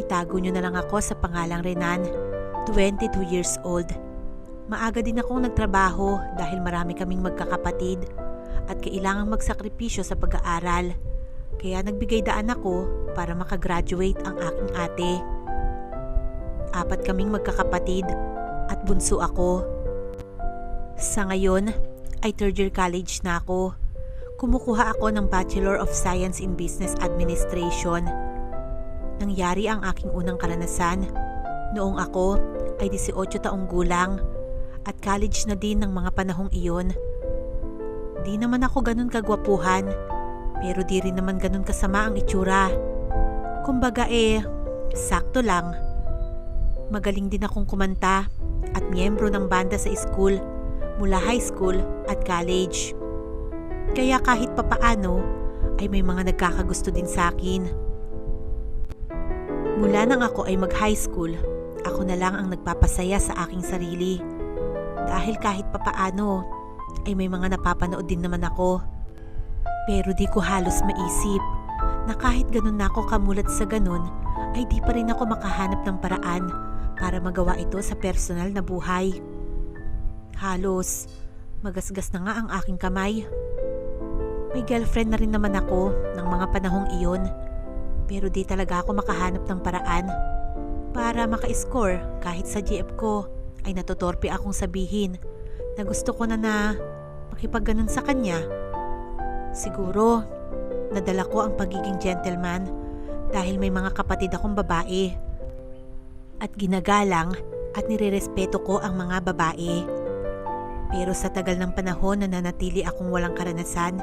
Itago nyo na lang ako sa pangalang Renan, 22 years old. Maaga din akong nagtrabaho dahil marami kaming magkakapatid at kailangang magsakripisyo sa pag-aaral. Kaya nagbigay daan ako para makagraduate ang aking ate. Apat kaming magkakapatid at bunso ako. Sa ngayon ay third year college na ako. Kumukuha ako ng Bachelor of Science in Business Administration. Nangyari ang aking unang karanasan. Noong ako ay 18 taong gulang at college na din ng mga panahong iyon. Di naman ako ganun kagwapuhan, pero di rin naman ganun kasama ang itsura. Kumbaga eh, sakto lang. Magaling din akong kumanta at miyembro ng banda sa school mula high school at college. Kaya kahit papaano ay may mga nagkakagusto din sa akin. Mula nang ako ay mag-high school, ako na lang ang nagpapasaya sa aking sarili. Dahil kahit papaano ay may mga napapanood din naman ako. Pero di ko halos maisip na kahit ganun na ako kamulat sa ganun ay di pa rin ako makahanap ng paraan para magawa ito sa personal na buhay. Halos magasgas na nga ang aking kamay. May girlfriend na rin naman ako ng mga panahong iyon pero di talaga ako makahanap ng paraan para maka-score kahit sa GF ko ay natutorpe akong sabihin na gusto ko na na makipagganon sa kanya. Siguro, nadala ko ang pagiging gentleman dahil may mga kapatid akong babae. At ginagalang at nirerespeto ko ang mga babae. Pero sa tagal ng panahon na nanatili akong walang karanasan,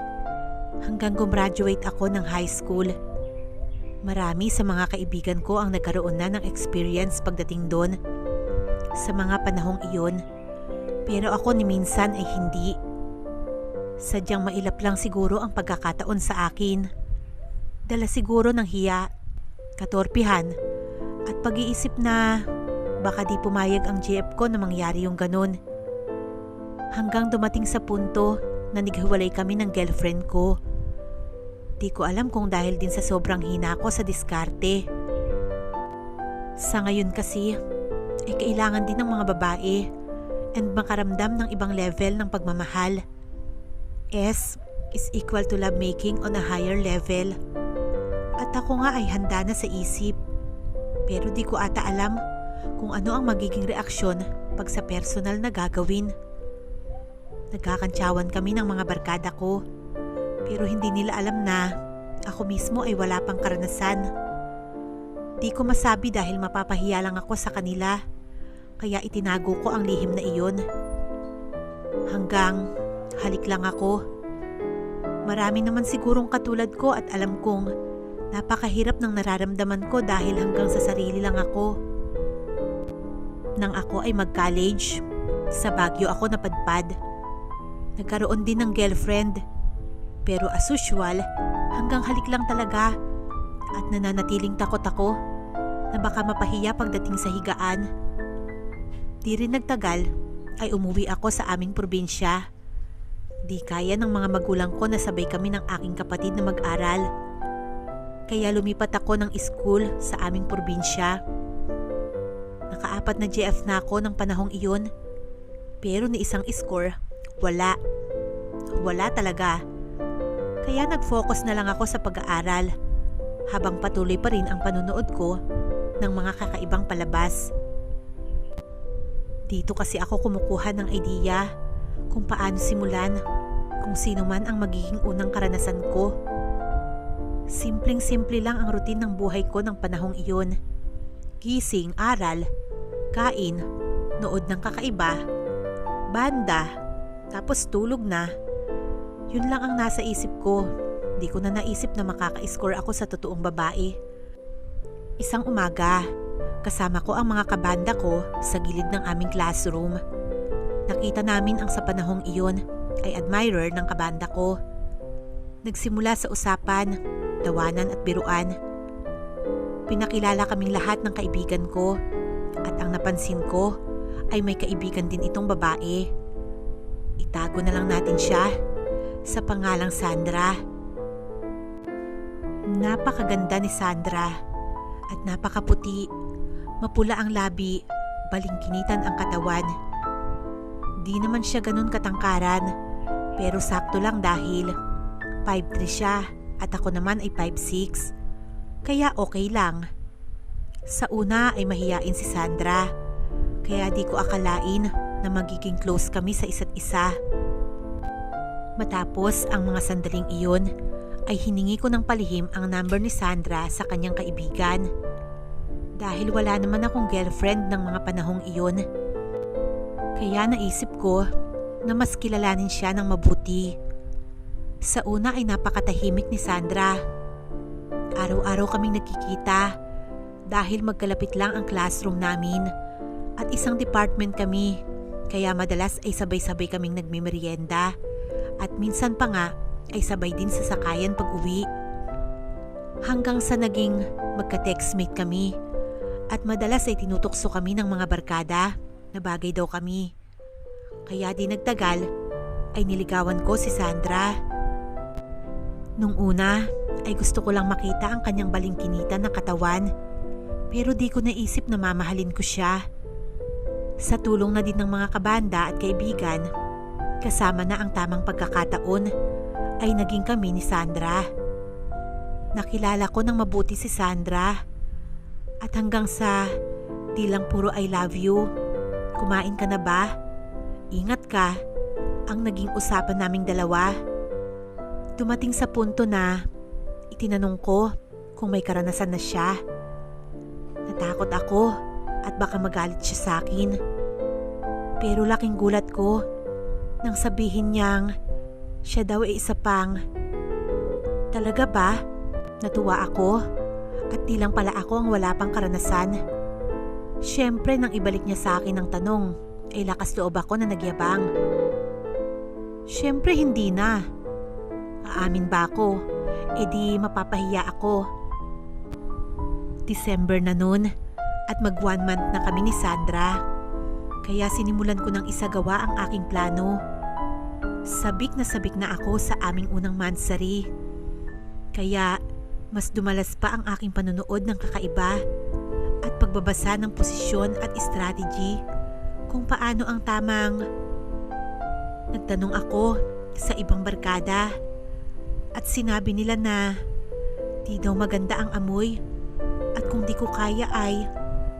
hanggang gumraduate ako ng high school. Marami sa mga kaibigan ko ang nagkaroon na ng experience pagdating doon sa mga panahong iyon. Pero ako ni minsan ay hindi. Sadyang mailap lang siguro ang pagkakataon sa akin. Dala siguro ng hiya, katorpihan, at pag-iisip na baka di pumayag ang GF ko na mangyari yung ganun. Hanggang dumating sa punto na naghiwalay kami ng girlfriend ko. Di ko alam kung dahil din sa sobrang hina ko sa diskarte. Sa ngayon kasi, ay kailangan din ng mga babae and makaramdam ng ibang level ng pagmamahal. S is equal to love making on a higher level. At ako nga ay handa na sa isip. Pero di ko ata alam kung ano ang magiging reaksyon pag sa personal na gagawin. Nagkakantsawan kami ng mga barkada ko. Pero hindi nila alam na ako mismo ay wala pang karanasan. Di ko masabi dahil mapapahiya lang ako sa kanila. Kaya itinago ko ang lihim na iyon. Hanggang halik lang ako. Marami naman sigurong katulad ko at alam kong napakahirap ng nararamdaman ko dahil hanggang sa sarili lang ako. Nang ako ay mag-college, sa Baguio ako napadpad. Nagkaroon din ng girlfriend. Pero as usual, hanggang halik lang talaga. At nananatiling takot ako na baka mapahiya pagdating sa higaan. Di rin nagtagal ay umuwi ako sa aming probinsya. Di kaya ng mga magulang ko na sabay kami ng aking kapatid na mag-aral. Kaya lumipat ako ng school sa aming probinsya. Nakaapat na GF na ako ng panahong iyon. Pero ni isang score, wala. Wala talaga. Kaya nag-focus na lang ako sa pag-aaral habang patuloy pa rin ang panunood ko ng mga kakaibang palabas. Dito kasi ako kumukuha ng idea kung paano simulan, kung sino man ang magiging unang karanasan ko. Simpleng-simple lang ang routine ng buhay ko ng panahong iyon. Gising, aral, kain, nood ng kakaiba, banda, tapos tulog na. Yun lang ang nasa isip ko. Di ko na naisip na makaka-score ako sa totoong babae. Isang umaga, kasama ko ang mga kabanda ko sa gilid ng aming classroom. Nakita namin ang sa panahong iyon ay admirer ng kabanda ko. Nagsimula sa usapan, tawanan at biruan. Pinakilala kaming lahat ng kaibigan ko at ang napansin ko ay may kaibigan din itong babae. Itago na lang natin siya sa pangalang Sandra. Napakaganda ni Sandra at napakaputi. Mapula ang labi, balingkinitan ang katawan. Di naman siya ganun katangkaran, pero sakto lang dahil 5'3 siya at ako naman ay 5'6. Kaya okay lang. Sa una ay mahiyain si Sandra, kaya di ko akalain na magiging close kami sa isa't isa. Matapos ang mga sandaling iyon, ay hiningi ko ng palihim ang number ni Sandra sa kanyang kaibigan. Dahil wala naman akong girlfriend ng mga panahong iyon. Kaya naisip ko na mas kilalanin siya ng mabuti. Sa una ay napakatahimik ni Sandra. Araw-araw kaming nagkikita dahil magkalapit lang ang classroom namin at isang department kami kaya madalas ay sabay-sabay kaming nagmimerienda at minsan pa nga ay sabay din sa sakayan pag uwi. Hanggang sa naging magka-textmate kami at madalas ay tinutokso kami ng mga barkada na bagay daw kami. Kaya di nagtagal ay niligawan ko si Sandra. Nung una ay gusto ko lang makita ang kanyang balingkinitan ng katawan pero di ko naisip na mamahalin ko siya. Sa tulong na din ng mga kabanda at kaibigan, kasama na ang tamang pagkakataon ay naging kami ni Sandra. Nakilala ko ng mabuti si Sandra at hanggang sa di lang puro I love you, kumain ka na ba? Ingat ka, ang naging usapan naming dalawa. Dumating sa punto na itinanong ko kung may karanasan na siya. Natakot ako at baka magalit siya sa akin. Pero laking gulat ko nang sabihin niyang siya daw ay isa pang. Talaga ba? Natuwa ako at di lang pala ako ang wala pang karanasan. Siyempre nang ibalik niya sa akin ang tanong, ay lakas loob ako na nagyabang. Siyempre hindi na. Aamin ba ako? E di mapapahiya ako. December na nun at mag one month na kami ni Sandra. Kaya sinimulan ko ng isagawa ang aking plano. Sabik na sabik na ako sa aming unang mansari. Kaya mas dumalas pa ang aking panonood ng kakaiba at pagbabasa ng posisyon at strategy kung paano ang tamang. Nagtanong ako sa ibang barkada at sinabi nila na di daw maganda ang amoy at kung di ko kaya ay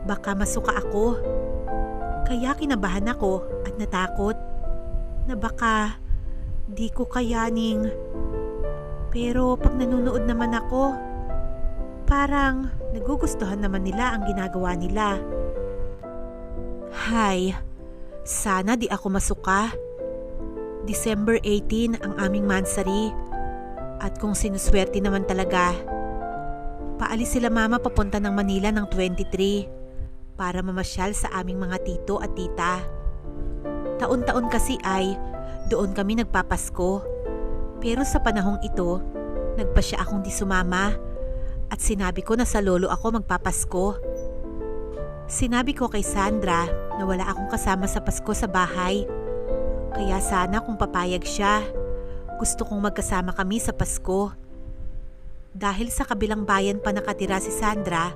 baka masuka ako. Kaya kinabahan ako at natakot na baka di ko kayaning. Pero pag nanonood naman ako, parang nagugustuhan naman nila ang ginagawa nila. Hay, sana di ako masuka. December 18 ang aming mansari. At kung sinuswerte naman talaga, paalis sila mama papunta ng Manila ng 23 para mamasyal sa aming mga tito at tita. Taon-taon kasi ay doon kami nagpapasko. Pero sa panahong ito, nagpa siya akong di sumama at sinabi ko na sa lolo ako magpapasko. Sinabi ko kay Sandra na wala akong kasama sa Pasko sa bahay. Kaya sana kung papayag siya, gusto kong magkasama kami sa Pasko. Dahil sa kabilang bayan pa nakatira si Sandra,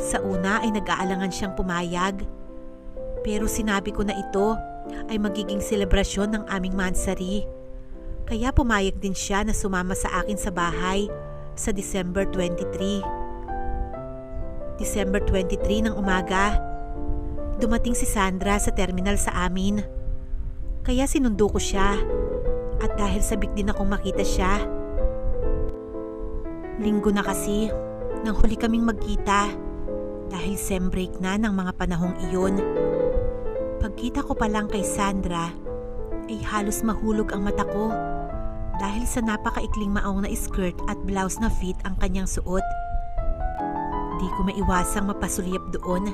sa una ay nag-aalangan siyang pumayag. Pero sinabi ko na ito ay magiging selebrasyon ng aming mansari. Kaya pumayag din siya na sumama sa akin sa bahay sa December 23. December 23 ng umaga, dumating si Sandra sa terminal sa amin. Kaya sinundo ko siya at dahil sabik din akong makita siya. Linggo na kasi nang huli kaming magkita dahil sem break na ng mga panahong iyon. Pagkita ko pa lang kay Sandra, ay halos mahulog ang mata ko dahil sa napakaikling maong na skirt at blouse na fit ang kanyang suot. Di ko maiwasang mapasulyap doon.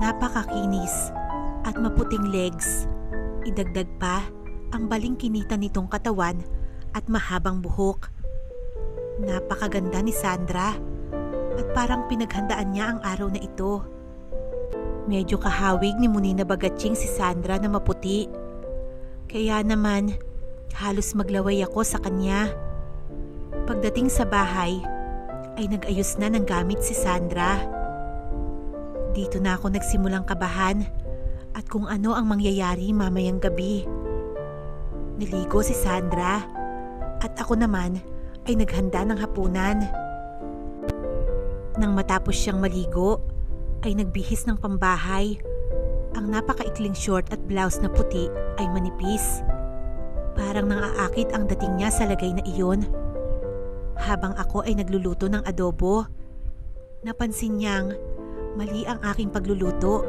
Napakakinis at maputing legs. Idagdag pa ang balingkinita nitong katawan at mahabang buhok. Napakaganda ni Sandra at parang pinaghandaan niya ang araw na ito. Medyo kahawig ni Munina Bagatsing si Sandra na maputi. Kaya naman, halos maglaway ako sa kanya. Pagdating sa bahay, ay nag-ayos na ng gamit si Sandra. Dito na ako nagsimulang kabahan at kung ano ang mangyayari mamayang gabi. Niligo si Sandra at ako naman ay naghanda ng hapunan. Nang matapos siyang maligo, ay nagbihis ng pambahay. Ang napakaikling short at blouse na puti ay manipis. Parang nang-aakit ang dating niya sa lagay na iyon. Habang ako ay nagluluto ng adobo, napansin niyang mali ang aking pagluluto.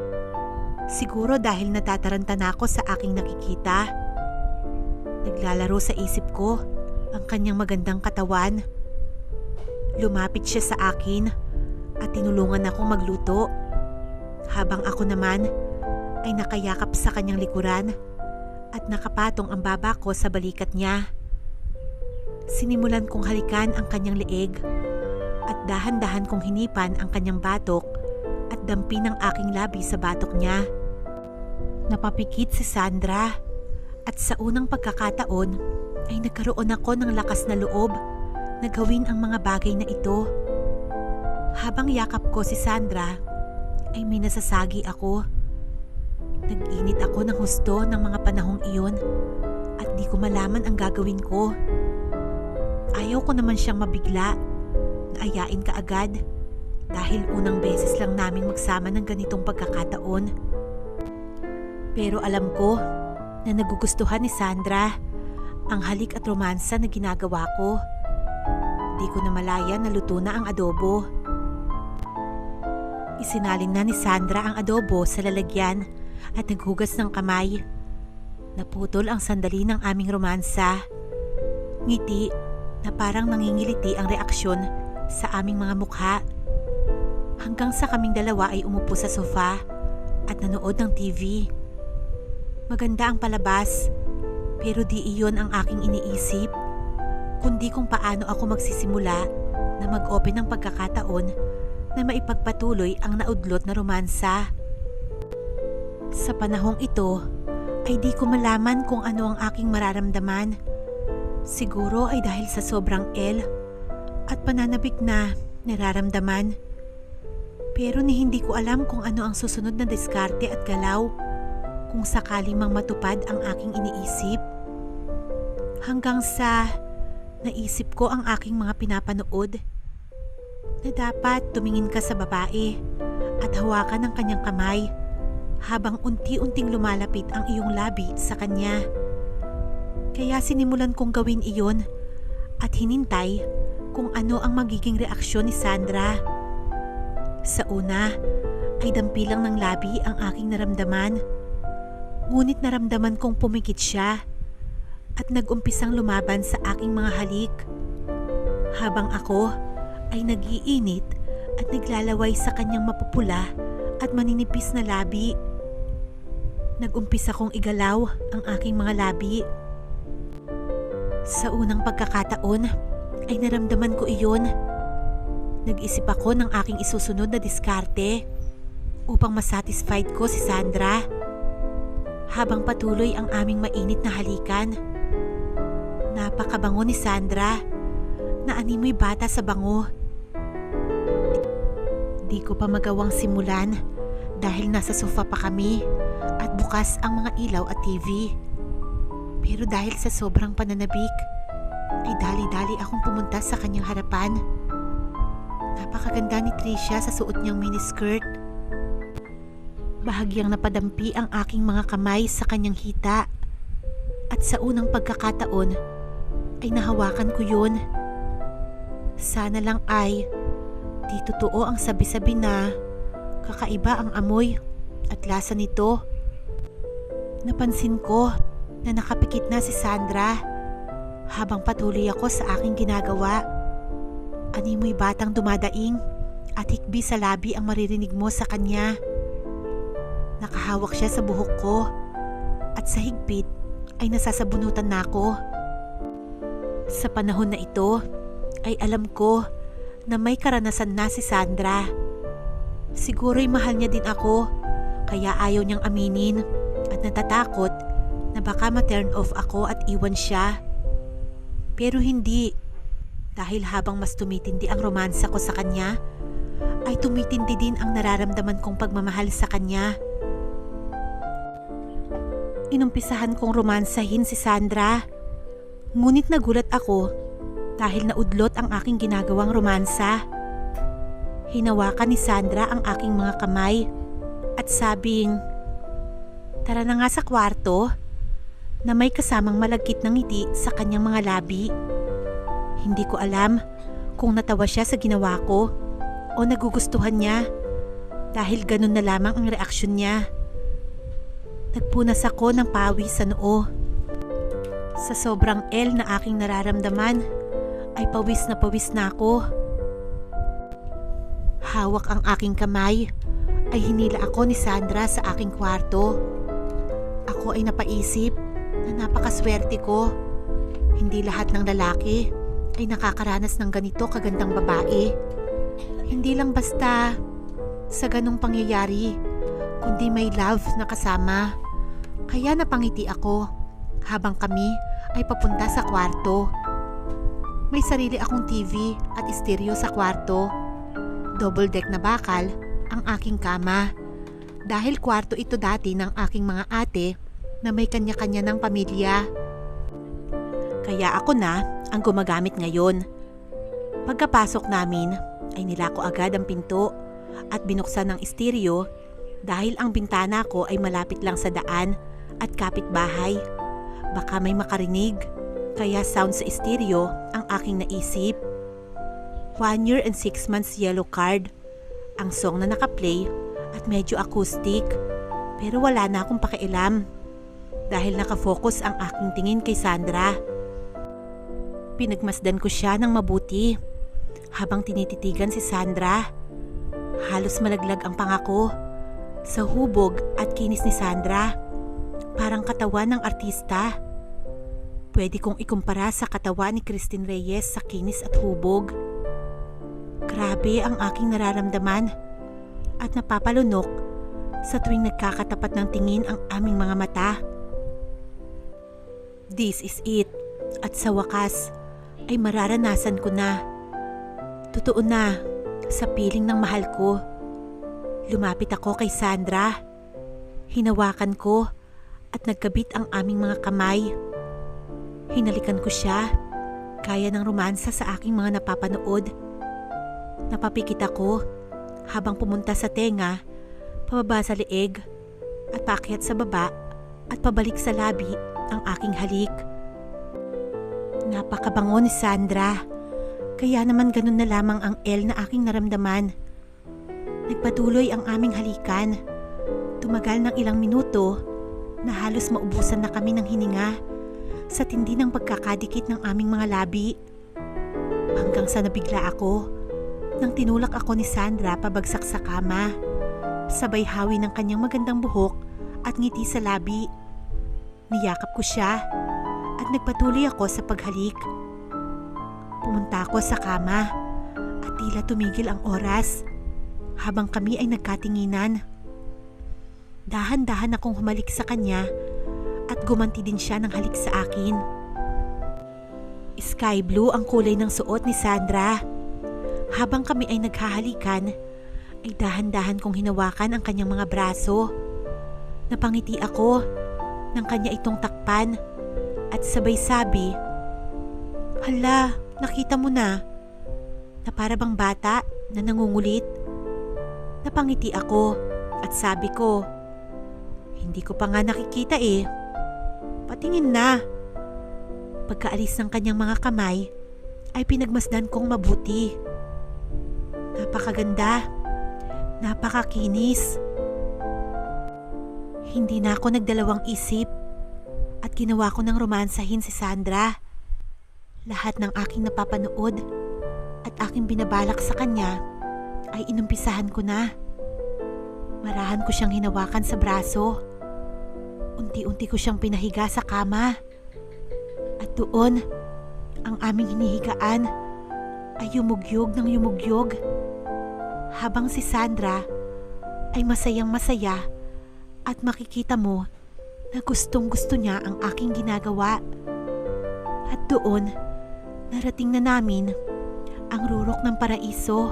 Siguro dahil natataranta na ako sa aking nakikita. Naglalaro sa isip ko ang kanyang magandang katawan. Lumapit siya sa akin at tinulungan akong magluto. Habang ako naman ay nakayakap sa kanyang likuran at nakapatong ang baba ko sa balikat niya. Sinimulan kong halikan ang kanyang leeg at dahan-dahan kong hinipan ang kanyang batok at dampi ng aking labi sa batok niya. Napapikit si Sandra at sa unang pagkakataon ay nagkaroon ako ng lakas na loob na gawin ang mga bagay na ito. Habang yakap ko si Sandra, ay may nasasagi ako. Nag-init ako ng husto ng mga panahong iyon at di ko malaman ang gagawin ko. Ayaw ko naman siyang mabigla na ayain ka agad dahil unang beses lang naming magsama ng ganitong pagkakataon. Pero alam ko na nagugustuhan ni Sandra ang halik at romansa na ginagawa ko. Di ko na malaya na luto na ang adobo. Isinalin na ni Sandra ang adobo sa lalagyan at naghugas ng kamay. Naputol ang sandali ng aming romansa. Ngiti na parang nangingiliti ang reaksyon sa aming mga mukha. Hanggang sa kaming dalawa ay umupo sa sofa at nanood ng TV. Maganda ang palabas, pero di iyon ang aking iniisip, kundi kung paano ako magsisimula na mag-open ng pagkakataon na maipagpatuloy ang naudlot na romansa. Sa panahong ito, ay di ko malaman kung ano ang aking mararamdaman. Siguro ay dahil sa sobrang L at pananabik na nararamdaman. Pero ni hindi ko alam kung ano ang susunod na diskarte at galaw kung sakali mang matupad ang aking iniisip. Hanggang sa naisip ko ang aking mga pinapanood na dapat tumingin ka sa babae at hawakan ang kanyang kamay habang unti-unting lumalapit ang iyong labi sa kanya. Kaya sinimulan kong gawin iyon at hinintay kung ano ang magiging reaksyon ni Sandra. Sa una ay dampilang ng labi ang aking naramdaman. Ngunit naramdaman kong pumikit siya at nag-umpisang lumaban sa aking mga halik. Habang ako ay nagiinit at naglalaway sa kanyang mapupula at maninipis na labi. Nag-umpisa kong igalaw ang aking mga labi. Sa unang pagkakataon ay naramdaman ko iyon. Nag-isip ako ng aking isusunod na diskarte upang masatisfied ko si Sandra. Habang patuloy ang aming mainit na halikan. Napakabango ni Sandra na animoy bata sa bango. Di ko pa magawang simulan dahil nasa sofa pa kami at bukas ang mga ilaw at TV. Pero dahil sa sobrang pananabik, ay dali-dali akong pumunta sa kanyang harapan. Napakaganda ni Tricia sa suot niyang miniskirt. Bahagyang napadampi ang aking mga kamay sa kanyang hita. At sa unang pagkakataon, ay nahawakan ko yun. Sana lang ay di totoo ang sabi-sabi na kakaiba ang amoy at lasa nito. Napansin ko na nakapikit na si Sandra habang patuloy ako sa aking ginagawa. Animoy batang dumadaing at hikbi sa labi ang maririnig mo sa kanya. Nakahawak siya sa buhok ko at sa higpit ay nasasabunutan na ako. Sa panahon na ito ay alam ko na may karanasan na si Sandra. Siguro'y mahal niya din ako kaya ayaw niyang aminin at natatakot na baka ma-turn off ako at iwan siya. Pero hindi. Dahil habang mas tumitindi ang romansa ko sa kanya, ay tumitindi din ang nararamdaman kong pagmamahal sa kanya. Inumpisahan kong romansahin si Sandra. Ngunit nagulat ako dahil naudlot ang aking ginagawang romansa. Hinawakan ni Sandra ang aking mga kamay at sabing, Tara na nga sa kwarto na may kasamang malagkit ng ngiti sa kanyang mga labi. Hindi ko alam kung natawa siya sa ginawa ko o nagugustuhan niya dahil ganun na lamang ang reaksyon niya. Nagpunas ako ng pawis sa noo. Sa sobrang L na aking nararamdaman, ay pawis na pawis na ako. Hawak ang aking kamay, ay hinila ako ni Sandra sa aking kwarto. Ako ay napaisip na napakaswerte ko. Hindi lahat ng lalaki ay nakakaranas ng ganito kagandang babae. Hindi lang basta sa ganong pangyayari, kundi may love na kasama. Kaya napangiti ako habang kami ay papunta sa kwarto. May sarili akong TV at stereo sa kwarto. Double deck na bakal ang aking kama. Dahil kwarto ito dati ng aking mga ate na may kanya-kanya ng pamilya. Kaya ako na ang gumagamit ngayon. Pagkapasok namin ay nilako agad ang pinto at binuksan ng stereo dahil ang bintana ko ay malapit lang sa daan at kapitbahay. Baka may makarinig, kaya sound sa stereo ang aking naisip. One year and six months yellow card. Ang song na nakaplay at medyo acoustic pero wala na akong pakialam dahil nakafocus ang aking tingin kay Sandra. Pinagmasdan ko siya ng mabuti habang tinititigan si Sandra. Halos malaglag ang pangako sa hubog at kinis ni Sandra. Parang katawan ng artista. Pwede kong ikumpara sa katawan ni Christine Reyes sa kinis at hubog. Grabe ang aking nararamdaman at napapalunok sa tuwing nagkakatapat ng tingin ang aming mga mata. This is it at sa wakas ay mararanasan ko na. Totoo na sa piling ng mahal ko. Lumapit ako kay Sandra. Hinawakan ko at nagkabit ang aming mga kamay. Hinalikan ko siya, kaya ng romansa sa aking mga napapanood. Napapikit ako habang pumunta sa tenga, pababa sa leeg, at paakyat sa baba at pabalik sa labi ang aking halik. Napakabango ni Sandra, kaya naman ganun na lamang ang L na aking naramdaman. Nagpatuloy ang aming halikan. Tumagal ng ilang minuto na halos maubusan na kami ng hininga sa tindi ng pagkakadikit ng aming mga labi. Hanggang sa nabigla ako nang tinulak ako ni Sandra pabagsak sa kama. Sabay hawi ng kanyang magandang buhok at ngiti sa labi. Niyakap ko siya at nagpatuloy ako sa paghalik. Pumunta ako sa kama at tila tumigil ang oras habang kami ay nagkatinginan. Dahan-dahan akong humalik sa kanya at gumanti din siya ng halik sa akin. Sky blue ang kulay ng suot ni Sandra. Habang kami ay naghahalikan, ay dahan-dahan kong hinawakan ang kanyang mga braso. Napangiti ako ng kanya itong takpan at sabay sabi, Hala, nakita mo na. Na para bang bata na nangungulit. Napangiti ako at sabi ko, Hindi ko pa nga nakikita eh. Patingin na. Pagkaalis ng kanyang mga kamay, ay pinagmasdan kong mabuti. Napakaganda. Napakakinis. Hindi na ako nagdalawang isip at ginawa ko ng romansahin si Sandra. Lahat ng aking napapanood at aking binabalak sa kanya ay inumpisahan ko na. Marahan ko siyang hinawakan sa braso. Unti-unti ko siyang pinahiga sa kama. At doon, ang aming hinihigaan ay yumugyog ng yumugyog. Habang si Sandra ay masayang masaya at makikita mo na gustong gusto niya ang aking ginagawa. At doon, narating na namin ang rurok ng paraiso.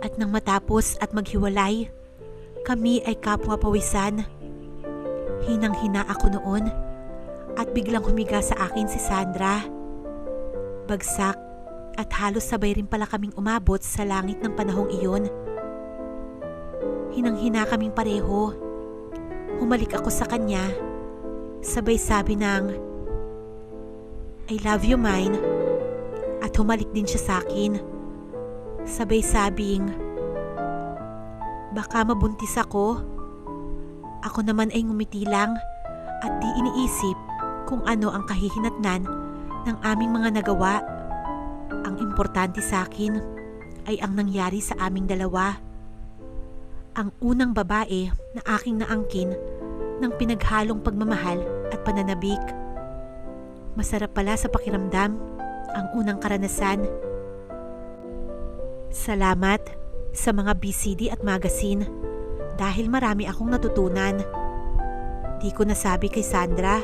At nang matapos at maghiwalay, kami ay kapwa pawisan. Hinang-hina ako noon at biglang humiga sa akin si Sandra. Bagsak at halos sabay rin pala kaming umabot sa langit ng panahong iyon. Hinang-hina kaming pareho. Humalik ako sa kanya. Sabay sabi ng, I love you mine. At humalik din siya sa akin. Sabay sabing, baka mabuntis ako. Ako naman ay ngumiti lang at di iniisip kung ano ang kahihinatnan ng aming mga nagawa. Ang importante sa akin ay ang nangyari sa aming dalawa. Ang unang babae na aking naangkin ng pinaghalong pagmamahal at pananabik. Masarap pala sa pakiramdam ang unang karanasan. Salamat sa mga BCD at magazine dahil marami akong natutunan. Di ko nasabi kay Sandra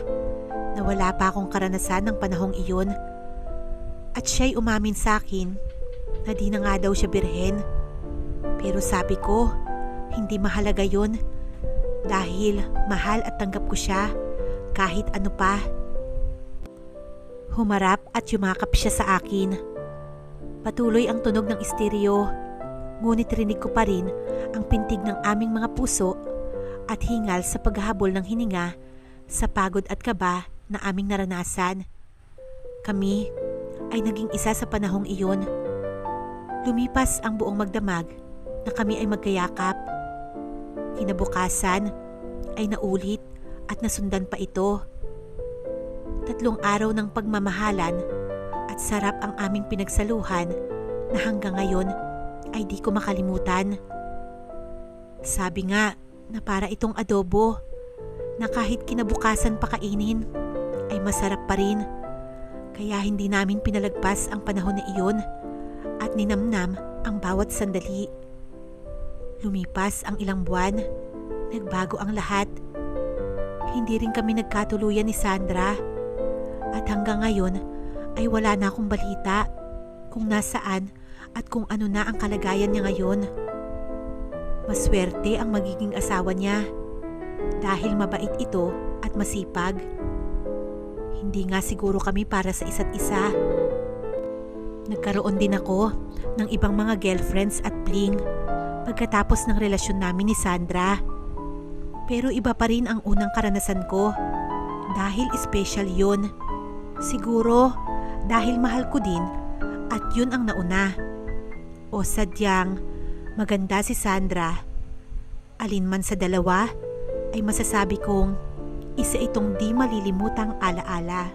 na wala pa akong karanasan ng panahong iyon. At siya'y umamin sa akin na di na nga daw siya birhen. Pero sabi ko, hindi mahalaga yun dahil mahal at tanggap ko siya kahit ano pa. Humarap at yumakap siya sa akin. Patuloy ang tunog ng estereo, ngunit rinig ko pa rin ang pintig ng aming mga puso at hingal sa paghahabol ng hininga sa pagod at kaba na aming naranasan. Kami ay naging isa sa panahong iyon. Lumipas ang buong magdamag na kami ay magkayakap. Kinabukasan ay naulit at nasundan pa ito. Tatlong araw ng pagmamahalan at sarap ang aming pinagsaluhan na hanggang ngayon ay di ko makalimutan. Sabi nga na para itong adobo na kahit kinabukasan pa kainin ay masarap pa rin. Kaya hindi namin pinalagpas ang panahon na iyon at ninamnam ang bawat sandali. Lumipas ang ilang buwan, nagbago ang lahat. Hindi rin kami nagkatuluyan ni Sandra at hanggang ngayon ay wala na akong balita kung nasaan at kung ano na ang kalagayan niya ngayon. Maswerte ang magiging asawa niya dahil mabait ito at masipag. Hindi nga siguro kami para sa isa't isa. Nagkaroon din ako ng ibang mga girlfriends at bling pagkatapos ng relasyon namin ni Sandra. Pero iba pa rin ang unang karanasan ko dahil special yun. Siguro dahil mahal ko din at yun ang nauna. O sadyang maganda si Sandra. Alin man sa dalawa ay masasabi kong isa itong di malilimutang alaala.